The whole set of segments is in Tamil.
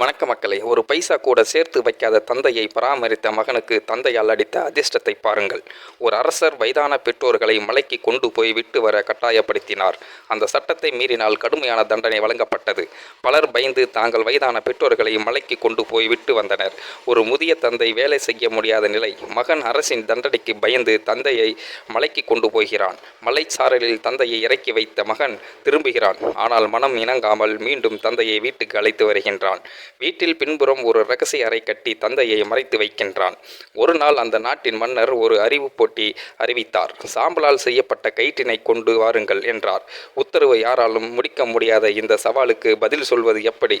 வணக்க மக்களே ஒரு பைசா கூட சேர்த்து வைக்காத தந்தையை பராமரித்த மகனுக்கு தந்தையால் அடித்த அதிர்ஷ்டத்தை பாருங்கள். ஒரு அரசர் வயதான பெற்றோர்களை மலைக்கு கொண்டு போய் விட்டு வர கட்டாயப்படுத்தினார். அந்த சட்டத்தை மீறினால் கடுமையான தண்டனை வழங்கப்பட்டது. பலர் பயந்து தாங்கள் வயதான பெற்றோர்களை மலைக்கு கொண்டு போய் விட்டு வந்தனர். ஒரு முதிய தந்தை வேலை செய்ய முடியாத நிலை மகன் அரசின் தண்டனைக்கு பயந்து தந்தையை மலைக்கு கொண்டு போகிறான். மலைச்சாரலில் தந்தையை இறக்கி வைத்த மகன் திரும்புகிறான். ஆனால் மனம் இணங்காமல் மீண்டும் தந்தையை வீட்டுக்கு அழைத்து வருகின்றான். வீட்டில் பின்புறம் ஒரு ரகசிய அறை கட்டி தந்தையை மறைத்து வைக்கின்றான். ஒரு நாள் அந்த நாட்டின் மன்னர் ஒரு அறிவு போட்டி அறிவித்தார். சாம்பலால் செய்யப்பட்ட கயிற்றினை கொண்டு வாருங்கள் என்றார். உத்தரவு யாராலும் முடிக்க முடியாத இந்த சவாலுக்கு பதில் சொல்வது எப்படி?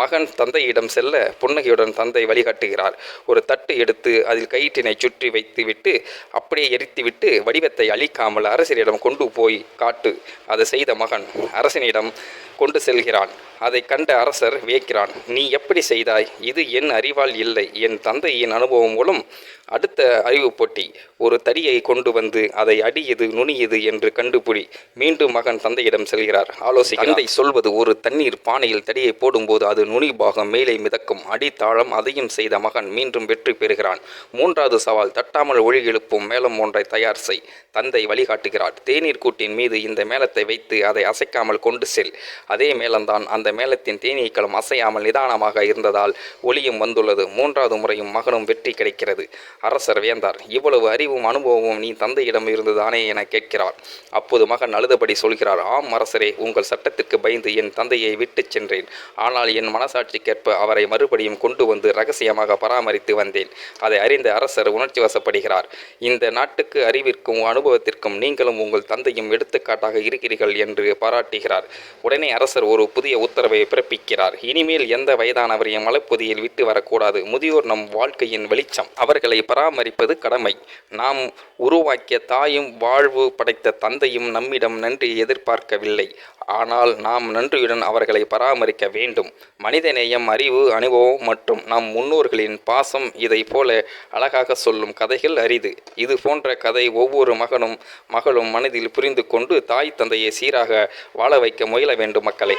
மகன் தந்தையிடம் செல்ல புன்னகையுடன் தந்தை வழிகாட்டுகிறார். ஒரு தட்டு எடுத்து அதில் கயிற்றினை சுற்றி வைத்துவிட்டு அப்படியே எரித்துவிட்டு வடிவத்தை அழிக்காமல் அரசரிடம் கொண்டு போய் காட்டு. அதை செய்த மகன் அரசனிடம் கொண்டு செல்கிறான். அதை கண்ட அரசர் வியக்கிறான். நீ எப்படி செய்தாய்? இது என் அறிவால் இல்லை. என் தந்தையின் அனுபவம் மூலம் அடுத்த அறிவு போட்டி. ஒரு தடியை கொண்டு வந்து அதை அடியது நுனியது என்று கண்டுபிடி. மீண்டும் மகன் தந்தையிடம் செல்கிறார். ஆலோசி தந்தை சொல்வது ஒரு தண்ணீர் பானையில் தடியை போடும்போது அது நுனி பாகம் மேலே மிதக்கும். அடித்தாளம் அதையும் செய்த மகன் மீண்டும் வெற்றி பெறுகிறான். மூன்றாவது சவால் தட்டாமல் ஒழி எழுப்பும் மேளம் ஒன்றை தயார் செய். தந்தை வழிகாட்டுகிறார். தேநீர் கூட்டின் மீது இந்த மேளத்தை வைத்து அதை அசைக்காமல் கொண்டு செல். அதே மேளம்தான். அந்த மேளத்தின் தேனீக்களும் அசையாமல் நிதானமாக இருந்ததால் ஒளியும் வந்துள்ளது. மூன்றாவது முறையும் மகனும் வெற்றி கிடைக்கிறது. அரசர் வேந்தார் இவ்வளவு அறிவும் அனுபவமும் நீ தந்தையிடம் இருந்துதானே என கேட்கிறார். அப்போது மகன் அழுதபடி சொல்கிறார் ஆம் அரசரே உங்கள் சட்டத்திற்கு பயந்து என் தந்தையை விட்டுச் சென்றேன். ஆனால் என் மனசாட்சிக்கேற்ப அவரை மறுபடியும் கொண்டு வந்து ரகசியமாக பராமரித்து வந்தேன். அதை அறிந்த அரசர் உணர்ச்சி வசப்படுகிறார். இந்த நாட்டுக்கு அறிவிற்கும் அனுபவத்திற்கும் நீங்களும் உங்கள் தந்தையும் எடுத்துக்காட்டாக இருக்கிறீர்கள் என்று பாராட்டுகிறார். உடனே அரசர் ஒரு புதிய உத்தரவை பிறப்பிக்கிறார். இனிமேல் எந்த வயதானவரையும் மலைப்பகுதியில் விட்டு வரக்கூடாது. முதியோர் நம் வாழ்க்கையின் வெளிச்சம். அவர்களை பராமரிப்பது கடமை. நாம் உருவாக்கிய தாயும் வாழ்வு படைத்த தந்தையும் நம்மிடம் நன்றி எதிர்பார்க்கவில்லை. ஆனால் நாம் நன்றியுடன் அவர்களை பராமரிக்க வேண்டும். மனிதநேயம் அறிவு அனுபவம் மற்றும் நம் முன்னோர்களின் பாசம் இதை போல அழகாக சொல்லும் கதைகள் அரிது. இது போன்ற கதை ஒவ்வொரு மகனும் மகளும் மனதில் புரிந்து கொண்டு தாய் தந்தையை சீராக வாழ வைக்க முயல வேண்டும் மக்களே.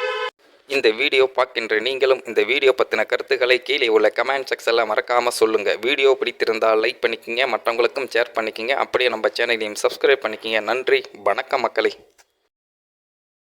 இந்த வீடியோ பார்க்கின்ற நீங்களும் இந்த வீடியோ பற்றின கருத்துக்களை கீழே உள்ள கமெண்ட் செக்ஷனில் மறக்காமல் சொல்லுங்கள் வீடியோ பிடித்திருந்தால் லைக் பண்ணிக்கிங்க மற்றவங்களுக்கும் ஷேர் பண்ணிக்கிங்க. அப்படியே நம்ம சேனலையும் சப்ஸ்கிரைப் பண்ணிக்கங்க. நன்றி வணக்கம் மக்களை.